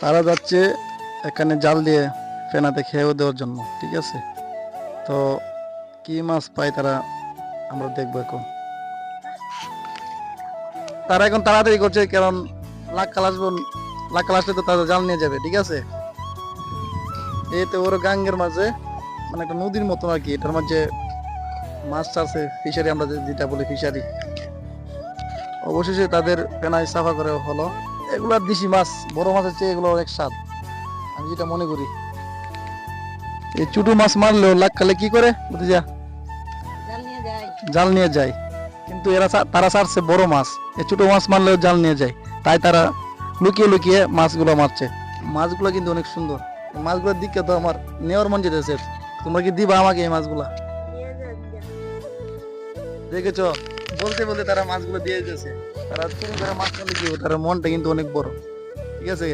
তারা যাচ্ছে এখানে জাল দিয়ে ফেনাতে খেয়েও দেওয়ার জন্য, ঠিক আছে? তো কি মাছ পায় তারা আমরা দেখব এখন। তারা এখন তাড়াতাড়ি করছে, কারণ লাখ কাল আসব, লাখ আসলে তো তারা জাল নিয়ে যাবে, ঠিক আছে? এই তো ওর গাঙ্গের মাঝে মানে একটা নদীর মতো আর কি, এটার মাঝে মাছ আছে ফিশারি আমরা যেটা বলি ফিশারি। অবশেষে তাদের পেনায় সাফা করে হলো। এগুলা দেশি মাছ বড় মাছের চেয়ে এগুলো অনেক স্বাদ। আমি যেটা মনে করি। এই ছোটো মাছ মারলেও লাখ কালে কি করে বুঝিয়া? জাল নিয়ে যায়। জাল নিয়ে যায়। কিন্তু এরা তারা ছাড়ছে বড় মাছ। এই ছোট মাছ মারলেও জাল নিয়ে যায়। তাই তারা লুকিয়ে লুকিয়ে মাছগুলো মারছে। মাছগুলো কিন্তু অনেক সুন্দর। মাছগুলোর দিকে তো আমার নেওয়ার মন যেতেছে তোমরা কি দিবা আমাকে এই মাছগুলা। দেখেছ? বলতে বলতে তারা মাছগুলো দিয়ে দিয়েছে। তারা চুরি করে মাছ চলে কি তারা মনটা কিন্তু অনেক বড়। ঠিক আছে?